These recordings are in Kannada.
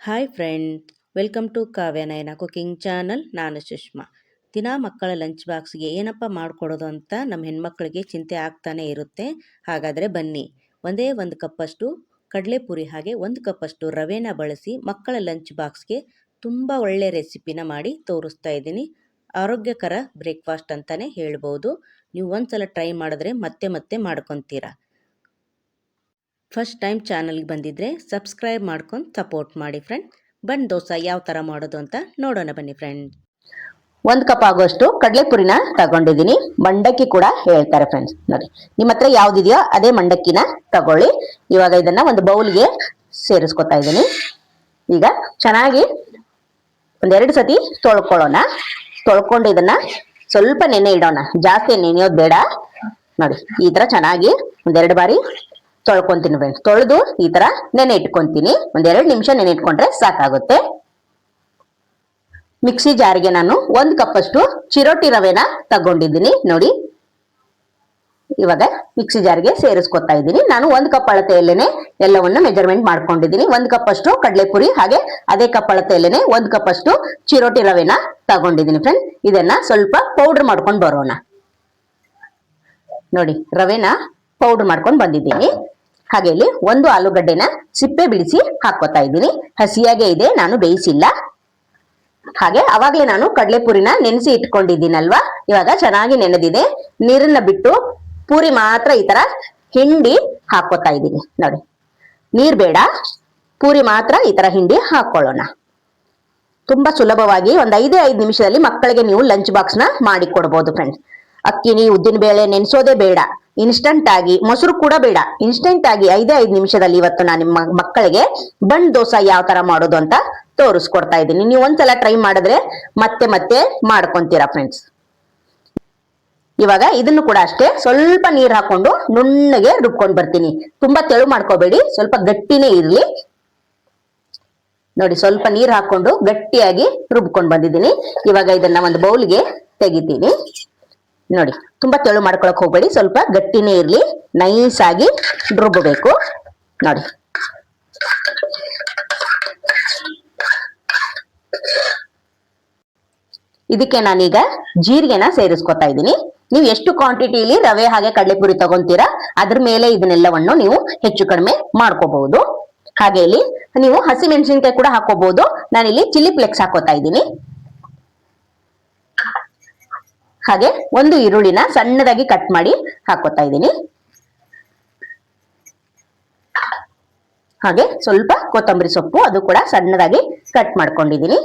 Hi friend welcome to Kavya Nayana cooking channel ನಾನು ಸುಷ್ಮಾ. ದಿನ ಮಕ್ಕಳ ಲಂಚ್ ಬಾಕ್ಸ್ಗೆ ಏನಪ್ಪ ಮಾಡಿಕೊಡೋದು ಅಂತ ನಮ್ಮ ಹೆಣ್ಮಕ್ಳಿಗೆ ಚಿಂತೆ ಆಗ್ತಾನೆ ಇರುತ್ತೆ. ಹಾಗಾದರೆ ಬನ್ನಿ. ಒಂದೇ ಒಂದು ಕಪ್ಪಷ್ಟು ಕಡಲೆಪುರಿ ಹಾಗೆ ಒಂದು ಕಪ್ಪಷ್ಟು ರವೆನ ಬಳಸಿ ಮಕ್ಕಳ ಲಂಚ್ ಬಾಕ್ಸ್ಗೆ ತುಂಬ ಒಳ್ಳೆ ರೆಸಿಪಿನ ಮಾಡಿ ತೋರಿಸ್ತಾ ಇದ್ದೀನಿ. ಆರೋಗ್ಯಕರ ಬ್ರೇಕ್ಫಾಸ್ಟ್ ಅಂತಲೇ ಹೇಳ್ಬೋದು. ನೀವು ಒಂದ್ಸಲ ಟ್ರೈ ಮಾಡಿದ್ರೆ ಮತ್ತೆ ಮತ್ತೆ ಮಾಡ್ಕೊತೀರಾ. ಫಸ್ಟ್ ಟೈಮ್ ಚಾನಲ್ಗೆ ಬಂದಿದ್ದರೆ ಸಬ್ಸ್ಕ್ರೈಬ್ ಮಾಡ್ಕೊಂಡು ಸಪೋರ್ಟ್ ಮಾಡಿ ಫ್ರೆಂಡ್ ಬನ್ ದೋಸೆ ಯಾವ ಥರ ಮಾಡೋದು ಅಂತ ನೋಡೋಣ ಬನ್ನಿ ಫ್ರೆಂಡ್ ಒಂದು ಕಪ್ ಆಗೋಷ್ಟು ಕಡಲೆಪುರಿನ ತಗೊಂಡಿದ್ದೀನಿ. ಮಂಡಕ್ಕಿ ಕೂಡ ಹೇಳ್ತಾರೆ ಫ್ರೆಂಡ್ಸ್ ನೋಡಿ, ನಿಮ್ಮ ಹತ್ರ ಯಾವ್ದಿದೆಯೋ ಅದೇ ಮಂಡಕ್ಕಿನ ತಗೊಳ್ಳಿ. ಇವಾಗ ಇದನ್ನ ಒಂದು ಬೌಲ್ಗೆ ಸೇರಿಸ್ಕೊತಾ ಇದ್ದೀನಿ. ಈಗ ಚೆನ್ನಾಗಿ ಒಂದೆರಡು ಸತಿ ತೊಳ್ಕೊಳ್ಳೋಣ. ತೊಳ್ಕೊಂಡು ಇದನ್ನ ಸ್ವಲ್ಪ ನೆನೆ ಇಡೋಣ. ಜಾಸ್ತಿ ನೆನೆಯೋದು ಬೇಡ. ನೋಡಿ, ಈ ತರ ಚೆನ್ನಾಗಿ ಒಂದೆರಡು ಬಾರಿ ತೊಳ್ಕೊಂತೀನಿ ಫ್ರೆಂಡ್ಸ್ ತೊಳೆದು ಈ ತರ ನೆನೆ ಇಟ್ಕೊಂತೀನಿ. ಒಂದೆರಡು ನಿಮಿಷ ನೆನೆ ಇಟ್ಕೊಂಡ್ರೆ ಸಾಕಾಗುತ್ತೆ. ಮಿಕ್ಸಿ ಜಾರಿಗೆ ನಾನು ಒಂದು ಕಪ್ಪಷ್ಟು ಚಿರೋಟಿ ರವೆನ ತಗೊಂಡಿದ್ದೀನಿ. ನೋಡಿ. ಇವಾಗ ಮಿಕ್ಸಿ ಜಾರ್ಗೆ ಸೇರಿಸ್ಕೊತಾ ಇದ್ದೀನಿ. ನಾನು ಒಂದು ಕಪ್ ಅಳತೆಯಲ್ಲೇನೆ ಎಲ್ಲವನ್ನು ಮೆಜರ್ಮೆಂಟ್ ಮಾಡ್ಕೊಂಡಿದ್ದೀನಿ. ಒಂದು ಕಪ್ ಅಷ್ಟು ಕಡಲೆಪುರಿ ಹಾಗೆ ಅದೇ ಕಪ್ ಅಳತೆಯಲ್ಲೇನೆ ಒಂದು ಕಪ್ ಅಷ್ಟು ಚಿರೋಟಿ ರವೆನ ತಗೊಂಡಿದ್ದೀನಿ ಫ್ರೆಂಡ್ ಇದನ್ನ ಸ್ವಲ್ಪ ಪೌಡರ್ ಮಾಡ್ಕೊಂಡು ಬರೋಣ. ನೋಡಿ, ರವೆನ ಪೌಡರ್ ಮಾಡ್ಕೊಂಡು ಬಂದಿದ್ದೀನಿ. ಹಾಗೆ ಇಲ್ಲಿ ಒಂದು ಆಲೂಗಡ್ಡೆನ ಸಿಪ್ಪೆ ಬಿಡಿಸಿ ಹಾಕೋತಾ ಇದ್ದೀನಿ. ಹಸಿಯಾಗೆ ಇದೆ, ನಾನು ಬೇಯಿಸಿಲ್ಲ. ಹಾಗೆ ಅವಾಗ್ಲೇ ನಾನು ಕಡಲೆಪುರಿನ ನೆನೆಸಿ ಇಟ್ಕೊಂಡಿದ್ದೀನಲ್ವಾ? ಇವಾಗ ಚೆನ್ನಾಗಿ ನೆನೆದಿದೆ. ನೀರನ್ನ ಬಿಟ್ಟು ಪೂರಿ ಮಾತ್ರ ಈ ತರ ಹಿಂಡಿ ಹಾಕೋತಾ ಇದ್ದೀನಿ. ನೋಡಿ, ನೀರ್ ಬೇಡ. ಪೂರಿ ಮಾತ್ರ ಈ ತರ ಹಿಂಡಿ ಹಾಕೊಳ್ಳೋಣ ತುಂಬಾ ಸುಲಭವಾಗಿ ಒಂದ್ ಐದೇ ಐದು ನಿಮಿಷದಲ್ಲಿ ಮಕ್ಕಳಿಗೆ ನೀವು ಲಂಚ್ ಬಾಕ್ಸ್ನ ಮಾಡಿ ಕೊಡ್ಬೋದು ಫ್ರೆಂಡ್ಸ್ ಅಕ್ಕಿನಿ ಉದ್ದಿನ ಬೇಳೆ ನೆನೆಸೋದೇ ಬೇಡ. ಇನ್ಸ್ಟಂಟ್ ಆಗಿ ಮೊಸರು ಕೂಡ ಬೇಡ. ಇನ್ಸ್ಟಂಟ್ ಆಗಿ ಐದೇ ಐದು ನಿಮಿಷದಲ್ಲಿ ಇವತ್ತು ನಾನು ನಿಮ್ಮ ಮಕ್ಕಳಿಗೆ ಬಣ್ ದೋಸೆ ಯಾವ ತರ ಮಾಡೋದು ಅಂತ ತೋರಿಸ್ಕೊಡ್ತಾ ಇದ್ದೀನಿ. ನೀವು ಒಂದ್ಸಲ ಟ್ರೈ ಮಾಡಿದ್ರೆ ಮತ್ತೆ ಮತ್ತೆ ಮಾಡ್ಕೊಂತೀರಾ ಫ್ರೆಂಡ್ಸ್ ಇವಾಗ ಇದನ್ನು ಕೂಡ ಅಷ್ಟೇ ಸ್ವಲ್ಪ ನೀರ್ ಹಾಕೊಂಡು ನುಣ್ಣಗೆ ರುಬ್ಕೊಂಡು ಬರ್ತೀನಿ. ತುಂಬಾ ತೆಳು ಮಾಡ್ಕೋಬೇಡಿ. ಸ್ವಲ್ಪ ಗಟ್ಟಿನೇ ಇರ್ಲಿ. ನೋಡಿ ಸ್ವಲ್ಪ ನೀರ್ ಹಾಕೊಂಡು ಗಟ್ಟಿಯಾಗಿ ರುಬ್ಕೊಂಡ್ ಬಂದಿದ್ದೀನಿ. ಇವಾಗ ಇದನ್ನ ಒಂದು ಬೌಲ್ಗೆ ತೆಗಿತೀನಿ. ನೋಡಿ, ತುಂಬಾ ತೆಳು ಮಾಡ್ಕೊಳಕ್ ಹೋಗ್ಬೇಡಿ, ಸ್ವಲ್ಪ ಗಟ್ಟಿನೇ ಇರ್ಲಿ ನೈಸ್ ಆಗಿ ರುಬ್ಬಬೇಕು. ನೋಡಿ. ಇದಕ್ಕೆ ನಾನೀಗ ಜೀರಿಗೆನ ಸೇರಿಸ್ಕೊತಾ ಇದ್ದೀನಿ. ನೀವು ಎಷ್ಟು ಕ್ವಾಂಟಿಟಿಲಿ ರವೆ ಹಾಗೆ ಕಡಲೆಪುರಿ ತಗೊಂತೀರಾ, ಅದ್ರ ಮೇಲೆ ಇದನ್ನೆಲ್ಲವನ್ನು ನೀವು ಹೆಚ್ಚು ಕಡಿಮೆ ಮಾಡ್ಕೋಬಹುದು. ಹಾಗೆ ಇಲ್ಲಿ ನೀವು ಹಸಿ ಮೆಣಸಿನಕಾಯಿ ಕೂಡ ಹಾಕೋಬಹುದು ನಾನಿಲ್ಲಿ ಚಿಲ್ಲಿ ಫ್ಲೆಕ್ಸ್ ಹಾಕೋತಾ ಇದ್ದೀನಿ. ಹಾಗೆ ಒಂದು ಈರುಳ್ಳಿನ ಸಣ್ಣದಾಗಿ ಕಟ್ ಮಾಡಿ ಹಾಕೋತಾ ಇದ್ದೀನಿ. ಹಾಗೆ ಸ್ವಲ್ಪ ಕೊತ್ತಂಬರಿ ಸೊಪ್ಪು ಅದು ಕೂಡ ಸಣ್ಣದಾಗಿ ಕಟ್ ಮಾಡ್ಕೊಂಡಿದ್ದೀನಿ.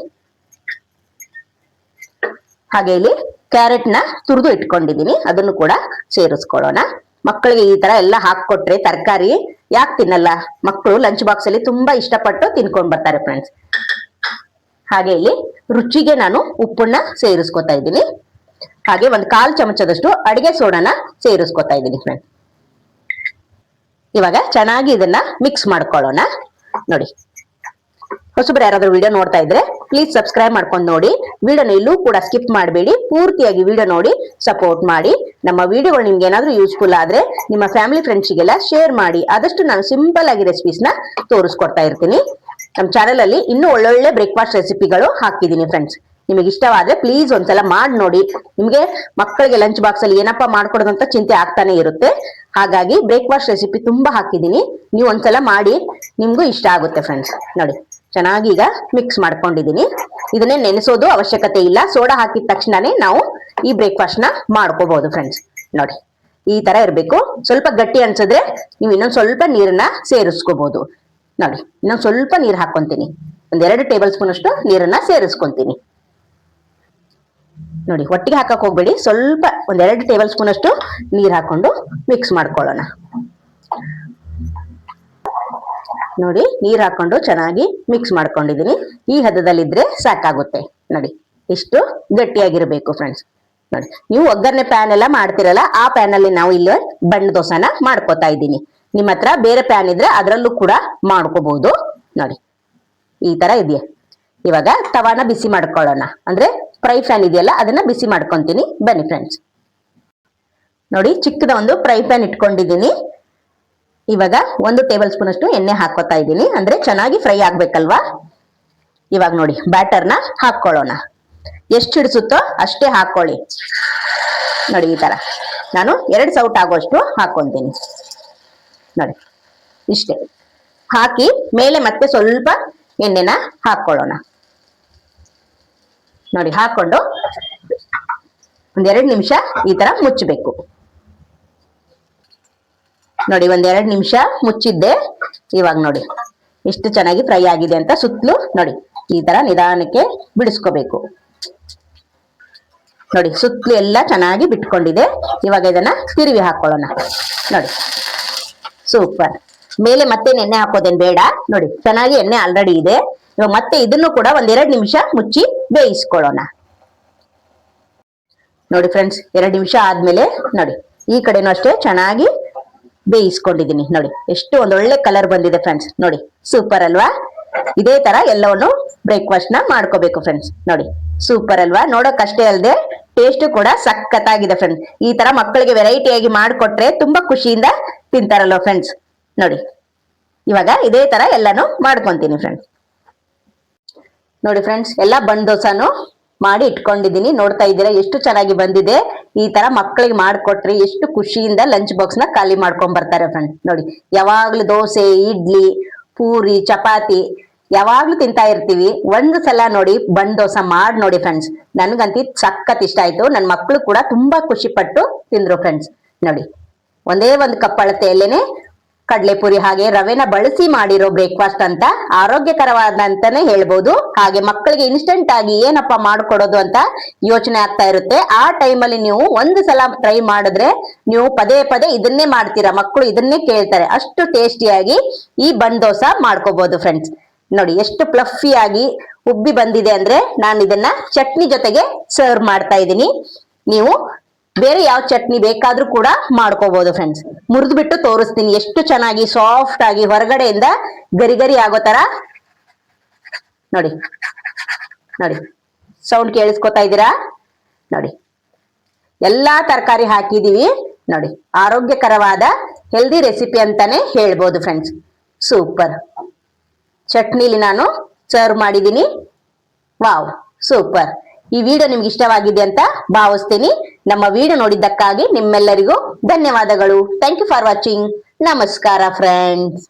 ಹಾಗೆ ಇಲ್ಲಿ ಕ್ಯಾರೆಟ್ನ ತುರಿದು ಇಟ್ಕೊಂಡಿದ್ದೀನಿ, ಅದನ್ನು ಕೂಡ ಸೇರಿಸ್ಕೊಳ್ಳೋಣ. ಮಕ್ಕಳಿಗೆ ಈ ತರ ಎಲ್ಲ ಹಾಕೊಟ್ರೆ ತರಕಾರಿ ಯಾಕೆ ತಿನ್ನಲ್ಲ? ಮಕ್ಕಳು ಲಂಚ್ ಬಾಕ್ಸ್ ಅಲ್ಲಿ ತುಂಬಾ ಇಷ್ಟಪಟ್ಟು ತಿನ್ಕೊಂಡ್ ಬರ್ತಾರೆ ಫ್ರೆಂಡ್ಸ್ ಹಾಗೆ ಇಲ್ಲಿ ರುಚಿಗೆ ನಾನು ಉಪ್ಪನ್ನ ಸೇರಿಸ್ಕೊತಾ ಇದ್ದೀನಿ. ಹಾಗೆ ಒಂದು ಕಾಲ್ ಚಮಚದಷ್ಟು ಅಡಿಗೆ ಸೋಡಾನ ಸೇರಿಸ್ಕೊತಾ ಇದ್ದೀನಿ ಫ್ರೆಂಡ್ ಇವಾಗ ಚೆನ್ನಾಗಿ ಇದನ್ನ ಮಿಕ್ಸ್ ಮಾಡ್ಕೊಳ್ಳೋಣ. ನೋಡಿ. ಹೊಸಬ್ರು ಯಾರಾದ್ರೂ ವಿಡಿಯೋ ನೋಡ್ತಾ ಇದ್ರೆ ಪ್ಲೀಸ್ ಸಬ್ಸ್ಕ್ರೈಬ್ ಮಾಡ್ಕೊಂಡು ನೋಡಿ. ವಿಡಿಯೋನ ಇಲ್ಲೂ ಕೂಡ ಸ್ಕಿಪ್ ಮಾಡಬೇಡಿ. ಪೂರ್ತಿಯಾಗಿ ವಿಡಿಯೋ ನೋಡಿ ಸಪೋರ್ಟ್ ಮಾಡಿ. ನಮ್ಮ ವಿಡಿಯೋಗಳು ನಿಮ್ಗೆ ಏನಾದ್ರೂ ಯೂಸ್ಫುಲ್ ಆದ್ರೆ ನಿಮ್ಮ ಫ್ಯಾಮಿಲಿ ಫ್ರೆಂಡ್ಸಿಗೆಲ್ಲ ಶೇರ್ ಮಾಡಿ. ಆದಷ್ಟು ನಾನು ಸಿಂಪಲ್ ಆಗಿ ರೆಸಿಪೀಸ್ನ ತೋರಿಸ್ಕೊಡ್ತಾ ಇರ್ತೀನಿ. ನಮ್ಮ ಚಾನೆಲ್ ಅಲ್ಲಿ ಇನ್ನೂ ಒಳ್ಳೊಳ್ಳೆ ಬ್ರೇಕ್ಫಾಸ್ಟ್ ರೆಸಿಪಿಗಳು ಹಾಕಿದ್ದೀನಿ ಫ್ರೆಂಡ್ಸ್ ನಿಮಗೆ ಇಷ್ಟವಾದ್ರೆ ಪ್ಲೀಸ್ ಒಂದ್ಸಲ ಮಾಡಿ ನೋಡಿ. ನಿಮಗೆ ಮಕ್ಕಳಿಗೆ ಲಂಚ್ ಬಾಕ್ಸ್ ಅಲ್ಲಿ ಏನಪ್ಪ ಮಾಡ್ಕೊಡೋದಂತ ಚಿಂತೆ ಆಗ್ತಾನೆ ಇರುತ್ತೆ. ಹಾಗಾಗಿ ಬ್ರೇಕ್ಫಾಸ್ಟ್ ರೆಸಿಪಿ ತುಂಬಾ ಹಾಕಿದ್ದೀನಿ. ನೀವು ಒಂದ್ಸಲ ಮಾಡಿ, ನಿಮ್ಗೂ ಇಷ್ಟ ಆಗುತ್ತೆ ಫ್ರೆಂಡ್ಸ್ ನೋಡಿ, ಚೆನ್ನಾಗಿ ಈಗ ಮಿಕ್ಸ್ ಮಾಡ್ಕೊಂಡಿದ್ದೀನಿ. ಇದನ್ನೇ ನೆನೆಸೋದು ಅವಶ್ಯಕತೆ ಇಲ್ಲ. ಸೋಡಾ ಹಾಕಿದ ತಕ್ಷಣನೇ ನಾವು ಈ ಬ್ರೇಕ್ಫಾಸ್ಟ್ನ ಮಾಡ್ಕೋಬಹುದು ಫ್ರೆಂಡ್ಸ್ ನೋಡಿ, ಈ ತರ ಇರಬೇಕು. ಸ್ವಲ್ಪ ಗಟ್ಟಿ ಅನ್ಸಿದ್ರೆ ನೀವು ಇನ್ನೊಂದ್ ಸ್ವಲ್ಪ ನೀರನ್ನ ಸೇರಿಸ್ಕೋಬಹುದು ನೋಡಿ, ಇನ್ನೊಂದ್ ಸ್ವಲ್ಪ ನೀರು ಹಾಕೊಂತೀನಿ. ಒಂದೆರಡು ಟೇಬಲ್ ಸ್ಪೂನ್ ಅಷ್ಟು ನೀರನ್ನ ಸೇರಿಸ್ಕೊಂತೀನಿ. ನೋಡಿ, ಒಟ್ಟಿಗೆ ಹಾಕಕ್ ಹೋಗ್ಬೇಡಿ. ಸ್ವಲ್ಪ ಒಂದೆರಡು ಟೇಬಲ್ ಸ್ಪೂನ್ ಅಷ್ಟು ನೀರ್ ಹಾಕೊಂಡು ಮಿಕ್ಸ್ ಮಾಡ್ಕೊಳ್ಳೋಣ. ನೋಡಿ, ನೀರ್ ಹಾಕೊಂಡು ಚೆನ್ನಾಗಿ ಮಿಕ್ಸ್ ಮಾಡ್ಕೊಂಡಿದೀನಿ. ಈ ಹದದಲ್ಲಿದ್ರೆ ಸಾಕಾಗುತ್ತೆ. ನೋಡಿ ಇಷ್ಟು ಗಟ್ಟಿಯಾಗಿರಬೇಕು ಫ್ರೆಂಡ್ಸ್ ನೋಡಿ, ನೀವು ಒಗ್ಗರಣೆ ಪ್ಯಾನ್ ಎಲ್ಲ ಮಾಡ್ತಿರಲ್ಲ, ಆ ಪ್ಯಾನ್ ಅಲ್ಲಿ ನಾವು ಇಲ್ಲಿ ಬಣ್ಣ ದೋಸೆನ ಮಾಡ್ಕೋತಾ ಇದ್ದೀನಿ. ನಿಮ್ಮ ಹತ್ರ ಬೇರೆ ಪ್ಯಾನ್ ಇದ್ರೆ ಅದರಲ್ಲೂ ಕೂಡ ಮಾಡ್ಕೋಬಹುದು ನೋಡಿ, ಈ ತರ ಇದೆಯಾ? ಇವಾಗ ತವಾನ ಬಿಸಿ ಮಾಡ್ಕೊಳ್ಳೋಣ. ಅಂದ್ರೆ ಫ್ರೈ ಪ್ಯಾನ್ ಇದೆಯಲ್ಲ, ಅದನ್ನ ಬಿಸಿ ಮಾಡ್ಕೊಂತೀನಿ. ಬನ್ನಿ ಫ್ರೆಂಡ್ಸ್ ನೋಡಿ, ಚಿಕ್ಕದ ಒಂದು ಫ್ರೈ ಪ್ಯಾನ್ ಇಟ್ಕೊಂಡಿದ್ದೀನಿ. ಇವಾಗ ಒಂದು ಟೇಬಲ್ ಸ್ಪೂನ್ ಅಷ್ಟು ಎಣ್ಣೆ ಹಾಕೋತಾ ಇದ್ದೀನಿ. ಅಂದ್ರೆ ಚೆನ್ನಾಗಿ ಫ್ರೈ ಆಗ್ಬೇಕಲ್ವಾ? ಇವಾಗ ನೋಡಿ, ಬ್ಯಾಟರ್ನ ಹಾಕೊಳ್ಳೋಣ ಎಷ್ಟು ಹಿಡಿಸುತ್ತೋ ಅಷ್ಟೇ ಹಾಕೊಳ್ಳಿ ನೋಡಿ, ಈ ತರ. ನಾನು ಎರಡು ಸೌಟ್ ಆಗೋಷ್ಟು ಹಾಕೊಂತೀನಿ ನೋಡಿ, ಇಷ್ಟೇ. ಹಾಕಿ ಮೇಲೆ ಮತ್ತೆ ಸ್ವಲ್ಪ ಎಣ್ಣೆನ ಹಾಕೊಳ್ಳೋಣ ನೋಡಿ ಹಾಕೊಂಡು ಒಂದೆರಡು ನಿಮಿಷ ಈ ತರ ಮುಚ್ಚಬೇಕು. ನೋಡಿ ಒಂದೆರಡು ನಿಮಿಷ ಮುಚ್ಚಿದ್ದೆ. ಇವಾಗ ನೋಡಿ ಎಷ್ಟು ಚೆನ್ನಾಗಿ ಫ್ರೈ ಆಗಿದೆ ಅಂತ ಸುತ್ತಲೂ ನೋಡಿ ಈ ತರ ನಿಧಾನಕ್ಕೆ ಬಿಡಿಸ್ಕೋಬೇಕು. ನೋಡಿ ಸುತ್ತಲೂ ಎಲ್ಲ ಚೆನ್ನಾಗಿ ಬಿಟ್ಕೊಂಡಿದೆ. ಇವಾಗ ಇದನ್ನ ತಿರುವಿ ಹಾಕೊಳ್ಳೋಣ. ನೋಡಿ ಸೂಪರ್. ಮೇಲೆ ಮತ್ತೆ ಎಣ್ಣೆ ಹಾಕೋದೇನ್ ಬೇಡ. ನೋಡಿ ಚೆನ್ನಾಗಿ ಎಣ್ಣೆ ಆಲ್ರೆಡಿ ಇದೆ. ಇವಾಗ ಮತ್ತೆ ಇದನ್ನು ಕೂಡ ಒಂದೆರಡು ನಿಮಿಷ ಮುಚ್ಚಿ ಬೇಯಿಸ್ಕೊಳ್ಳೋಣ. ನೋಡಿ ಫ್ರೆಂಡ್ಸ್ ಎರಡು ನಿಮಿಷ ಆದ್ಮೇಲೆ ನೋಡಿ, ಈ ಕಡೆನೂ ಅಷ್ಟೇ ಚೆನ್ನಾಗಿ ಬೇಯಿಸ್ಕೊಂಡಿದ್ದೀನಿ. ನೋಡಿ, ಎಷ್ಟು ಒಂದೊಳ್ಳೆ ಕಲರ್ ಬಂದಿದೆ ಫ್ರೆಂಡ್ಸ್ ನೋಡಿ ಸೂಪರ್ ಅಲ್ವಾ? ಇದೇ ತರ ಎಲ್ಲವನ್ನು ಬ್ರೇಕ್ಫಾಸ್ಟ್ನ ಮಾಡ್ಕೋಬೇಕು ಫ್ರೆಂಡ್ಸ್ ನೋಡಿ ಸೂಪರ್ ಅಲ್ವಾ? ನೋಡೋಕ್ ಅಷ್ಟೇ ಅಲ್ಲದೆ ಟೇಸ್ಟ್ ಕೂಡ ಸಖತ್ತಾಗಿದೆ ಫ್ರೆಂಡ್ಸ್ ಈ ತರ ಮಕ್ಕಳಿಗೆ ವೆರೈಟಿಯಾಗಿ ಮಾಡಿಕೊಟ್ರೆ ತುಂಬಾ ಖುಷಿಯಿಂದ ತಿಂತಾರಲ್ವ ಫ್ರೆಂಡ್ಸ್ ನೋಡಿ, ಇವಾಗ ಇದೇ ತರ ಎಲ್ಲಾನು ಮಾಡ್ಕೊಂತೀನಿ ಫ್ರೆಂಡ್ಸ್ ನೋಡಿ ಫ್ರೆಂಡ್ಸ್ ಎಲ್ಲ ಬಂದ್ ದೋಸಾನು ಮಾಡಿ ಇಟ್ಕೊಂಡಿದ್ದೀನಿ. ನೋಡ್ತಾ ಇದ್ದೀರಾ, ಎಷ್ಟು ಚೆನ್ನಾಗಿ ಬಂದಿದೆ. ಈ ತರ ಮಕ್ಕಳಿಗೆ ಮಾಡ್ಕೊಟ್ರಿ ಎಷ್ಟು ಖುಷಿಯಿಂದ ಲಂಚ್ ಬಾಕ್ಸ್ನ ಖಾಲಿ ಮಾಡ್ಕೊಂಡ್ ಬರ್ತಾರೆ ಫ್ರೆಂಡ್ಸ್ ನೋಡಿ, ಯಾವಾಗ್ಲೂ ದೋಸೆ, ಇಡ್ಲಿ, ಪೂರಿ, ಚಪಾತಿ ಯಾವಾಗ್ಲೂ ತಿಂತಾ ಇರ್ತೀವಿ. ಒಂದು ಸಲ ನೋಡಿ ಬಂದ್ ದೋಸೆ ಮಾಡಿ ನೋಡಿ ಫ್ರೆಂಡ್ಸ್ ನನ್ಗಂತೂ ಸಖತ್ ಇಷ್ಟ ಆಯ್ತು. ನನ್ನ ಮಕ್ಕಳು ಕೂಡ ತುಂಬಾ ಖುಷಿ ಪಟ್ಟು ತಿಂದ್ರು ಫ್ರೆಂಡ್ಸ್ ನೋಡಿ, ಒಂದೇ ಒಂದು ಕಪ್ ಅಳತೆಯಲ್ಲೇನೆ ಕಡಲೆಪುರಿ ಹಾಗೆ ರವೆನ ಬಳಸಿ ಮಾಡಿರೋ ಬ್ರೇಕ್ಫಾಸ್ಟ್ ಅಂತ ಆರೋಗ್ಯಕರವಾದಂತಾನೆ ಹೇಳ್ಬೋದು. ಹಾಗೆ ಮಕ್ಕಳಿಗೆ ಇನ್ಸ್ಟೆಂಟ್ ಆಗಿ ಏನಪ್ಪ ಮಾಡ್ಕೊಡೋದು ಅಂತ ಯೋಚನೆ ಆಗ್ತಾ ಇರುತ್ತೆ. ಆ ಟೈಮಲ್ಲಿ ನೀವು ಒಂದು ಸಲ ಟ್ರೈ ಮಾಡಿದ್ರೆ ನೀವು ಪದೇ ಪದೇ ಇದನ್ನೇ ಮಾಡ್ತೀರಾ. ಮಕ್ಕಳು ಇದನ್ನೇ ಕೇಳ್ತಾರೆ. ಅಷ್ಟು ಟೇಸ್ಟಿಯಾಗಿ ಈ ಬನ್ ದೋಸಾ ಮಾಡ್ಕೋಬಹುದು ಫ್ರೆಂಡ್ಸ್ ನೋಡಿ, ಎಷ್ಟು ಪ್ಲಫಿ ಆಗಿ ಉಬ್ಬಿ ಬಂದಿದೆ ಅಂದ್ರೆ ನಾನು ಇದನ್ನ ಚಟ್ನಿ ಜೊತೆಗೆ ಸರ್ವ್ ಮಾಡ್ತಾ ಇದ್ದೀನಿ. ನೀವು ಬೇರೆ ಯಾವ ಚಟ್ನಿ ಬೇಕಾದ್ರೂ ಕೂಡ ಮಾಡ್ಕೋಬಹುದು ಫ್ರೆಂಡ್ಸ್ ಮುರಿದು ಬಿಟ್ಟು ತೋರಿಸ್ತೀನಿ ಎಷ್ಟು ಚೆನ್ನಾಗಿ ಸಾಫ್ಟ್ ಆಗಿ ಹೊರಗಡೆಯಿಂದ ಗರಿ ಗರಿ ಆಗೋ ತರ. ನೋಡಿ ನೋಡಿ ಸೌಂಡ್ ಕೇಳಿಸ್ಕೊತಾ ಇದ್ದೀರಾ? ನೋಡಿ, ಎಲ್ಲಾ ತರಕಾರಿ ಹಾಕಿದೀವಿ ನೋಡಿ, ಆರೋಗ್ಯಕರವಾದ ಹೆಲ್ದಿ ರೆಸಿಪಿ ಅಂತಾನೆ ಹೇಳ್ಬೋದು ಫ್ರೆಂಡ್ಸ್ ಸೂಪರ್ ಚಟ್ನಿಲಿ ನಾನು ಸರ್ವ್ ಮಾಡಿದ್ದೀನಿ. ವಾವ್ ಸೂಪರ್ ಈ ವಿಡಿಯೋ ನಿಮ್ಗೆ ಇಷ್ಟವಾಗಿದೆ ಅಂತ ಭಾವಿಸ್ತೀನಿ. ನಮ್ಮ ವಿಡಿಯೋ ನೋಡಿದ್ದಕ್ಕಾಗಿ ನಿಮ್ಮೆಲ್ಲರಿಗೂ ಧನ್ಯವಾದಗಳು. ಥ್ಯಾಂಕ್ ಯು ಫಾರ್ ವಾಚಿಂಗ್ ನಮಸ್ಕಾರ ಫ್ರೆಂಡ್ಸ್